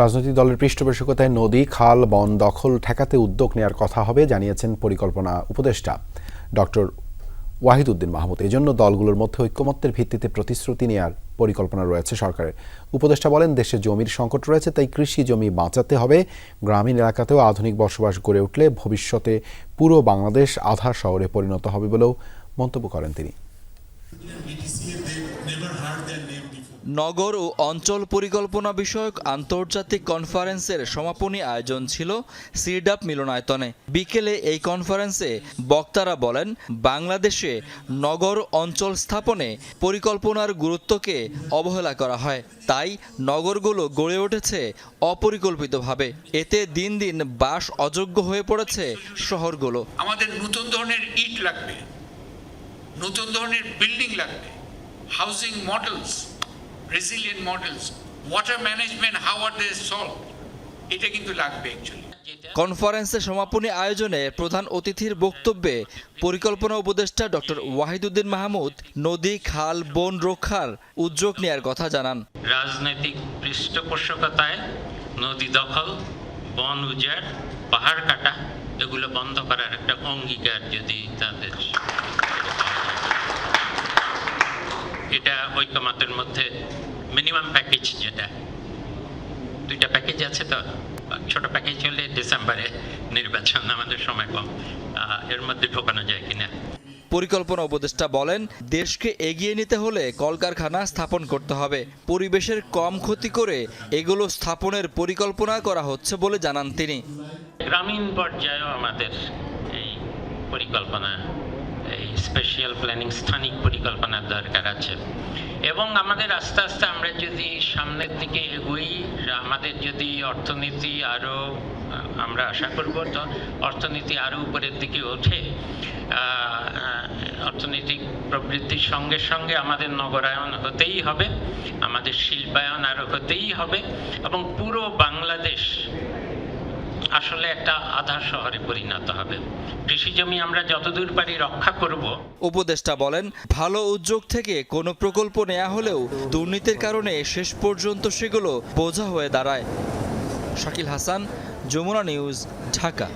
রাজনৈতিক দলের পৃষ্ঠপোষকতায় নদী, খাল, বন দখল ঠেকাতে উদ্যোগ নেওয়ার কথা হবে জানিয়েছেন পরিকল্পনা উপদেষ্টা। ডক্টর ওয়াহিদুদ্দিন মাহমুদ। এজন্য দলগুলোর মধ্যে ঐক্যমত্যের ভিত্তিতে প্রতিশ্রুতি নেওয়ার পরিকল্পনা রয়েছে সরকারের। উপদেষ্টা বলেন, দেশে জমির সংকট রয়েছে, তাই কৃষি জমি বাঁচাতে হবে। গ্রামীণ এলাকাতেও আধুনিক বসবাস গড়ে উঠলে ভবিষ্যতে পুরো বাংলাদেশ আধার শহরে পরিণত হবে বলেও মন্তব্য করেন তিনি। নগর ও অঞ্চল পরিকল্পনা বিষয়ক আন্তর্জাতিক কনফারেন্সের সমাপনী আয়োজন ছিল সিরডাপ মিলনায়তনে। বিকেলে এই কনফারেন্সে বক্তারা বলেন, বাংলাদেশে নগর অঞ্চল স্থাপনে পরিকল্পনার গুরুত্বকে অবহেলা করা হয়। তাই নগরগুলো গড়ে উঠেছে অপরিকল্পিতভাবে। এতে দিন দিন বাস অযোগ্য হয়ে পড়েছে শহরগুলো। আমাদের নতুন ধরনের ইট লাগবে, নতুন ধরনের বিল্ডিং লাগবে housing models resilient models water management how are they solve এটা কিন্তু লাগবে অ্যাকচুয়ালি কনফারেন্সে সমাপনী আয়োজনে প্রধান অতিথির বক্তব্যে পরিকল্পনা উপদেষ্টা ডক্টর ওয়াহিদুদ্দিন মাহমুদ নদী খাল বন রক্ষার উদ্যোগ নেয়ার কথা জানান। রাজনৈতিক পৃষ্ঠপোষকতায় নদী দখল বন উজাড় পাহাড় কাটা এগুলো বন্ধ করার একটা অঙ্গীকার যদি তাদের এটা ঐক্যমতের মধ্যে মিনিমাম প্যাকেজ যেটা। দুইটা প্যাকেজ আছে তো? ছোট প্যাকেজ হলে ডিসেম্বরে নির্বাচন আমাদের সময় কম। এর মধ্যে ঢোকানো যায় কিনা? পরিকল্পনা উপদেষ্টা বলেন দেশকে এগিয়ে নিতে হলে কলকারখানা স্থাপন করতে হবে। পরিবেশের কম ক্ষতি করে এগুলো স্থাপনের পরিকল্পনা করা হচ্ছে বলে জানান তিনি। গ্রামীণ পর্যায়েও আমাদের এই পরিকল্পনা এই স্পেশাল প্ল্যানিং স্থানিক পরিকল্পনার দরকার আছে। এবং আমাদের আস্তে আস্তে আমরা যদি সামনের দিকে এগোই, আমাদের যদি অর্থনীতি আরও আমরা আশা করব তো অর্থনীতি আরও উপরের দিকে ওঠে অর্থনৈতিক প্রবৃদ্ধির সঙ্গে সঙ্গে আমাদের নগরায়ন হতেই হবে, আমাদের শিল্পায়ন আরও হতেই হবে এবং পুরো বাংলাদেশ আসলে একটা আধার শহরে পরিণত হবে। কৃষি জমি আমরা যতদূর পারি রক্ষা করব। উপদেষ্টা বলেন, ভালো উদ্যোগ থেকে কোনো প্রকল্প নেওয়া হলেও দুর্নীতির কারণে শেষ পর্যন্ত সেগুলো বোঝা হয়ে দাঁড়ায়। শাকিল হাসান, যমুনা নিউজ, ঢাকা।